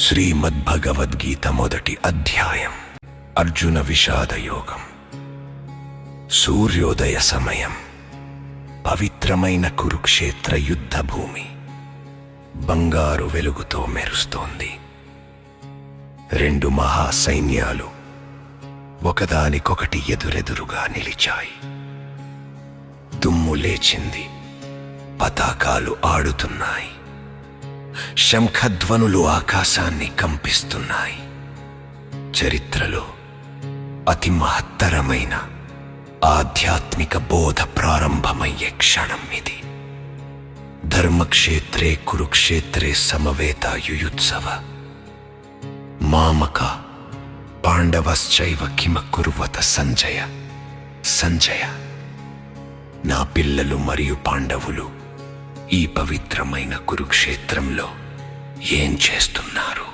శ్రీమద్భగవద్గీత మొదటి అధ్యాయం. అర్జున విషాద యోగం. సూర్యోదయ సమయం. పవిత్రమైన కురుక్షేత్ర యుద్ధ భూమి బంగారు వెలుగుతో మెరుస్తోంది. రెండు మహా సైన్యాలు ఒకదానికొకటి ఎదురెదురుగా నిలిచాయి. దుమ్ము లేచింది. పతాకాలు ఆడుతున్నాయి. శంఖధ్వనులు ఆకాశాన్ని కంపిస్తున్నాయి. చరిత్రలో అతి మహత్తరమైన ఆధ్యాత్మిక బోధ ప్రారంభమయ్యే క్షణం ఇది. ధర్మక్షేత్రే కురుక్షేత్రే సమవేత యుయుత్సవ మామక పాండవశ్చైవ కిమ కురువత సంజయ. సంజయ. నా పిల్లలు మరియు పాండవులు ఈ పవిత్రమైన కురుక్షేత్రంలో ఏం చేస్తున్నారు?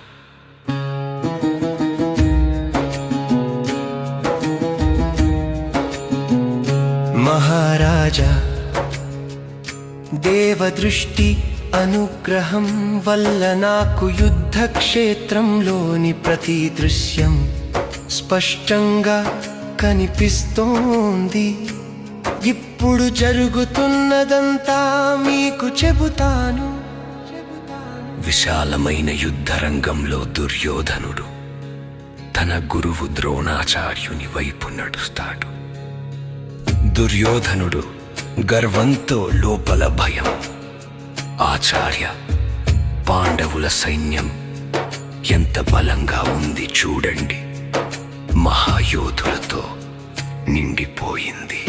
మహారాజా దేవదృష్టి అనుగ్రహం వల్ల నాకు యుద్ధక్షేత్రంలోని ప్రతి దృశ్యం స్పష్టంగా కనిపిస్తోంది. ఇప్పుడు జరుగుతున్నదంతా మీకు చెబుతాను. విశాలమైన యుద్ధరంగంలో దుర్యోధనుడు తన గురువు ద్రోణాచార్యుని వైపు నడుస్తాడు. దుర్యోధనుడు గర్వంతో లోపల భయం. ఆచార్య పాండవుల సైన్యం ఎంత బలంగా ఉంది చూడండి. మహాయోధులతో నిండిపోయింది.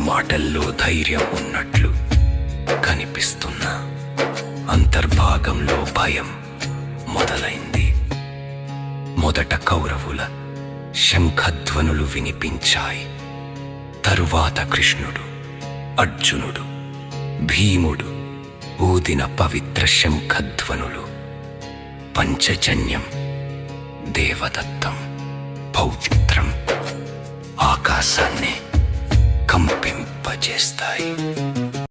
మాటల్లో ధైర్యం ఉన్నట్లు కనిపిస్తున్న అంతర్భాగంలో భయం మొదలైంది. మొదట కౌరవుల శంఖధ్వనులు వినిపించాయి. తరువాత కృష్ణుడు అర్జునుడు భీముడు ఊదిన పవిత్ర శంఖధ్వనులు పంచజన్యం దేవదత్తం పౌత్రం ఆకాశాన్ని కంపింపజేస్తాయి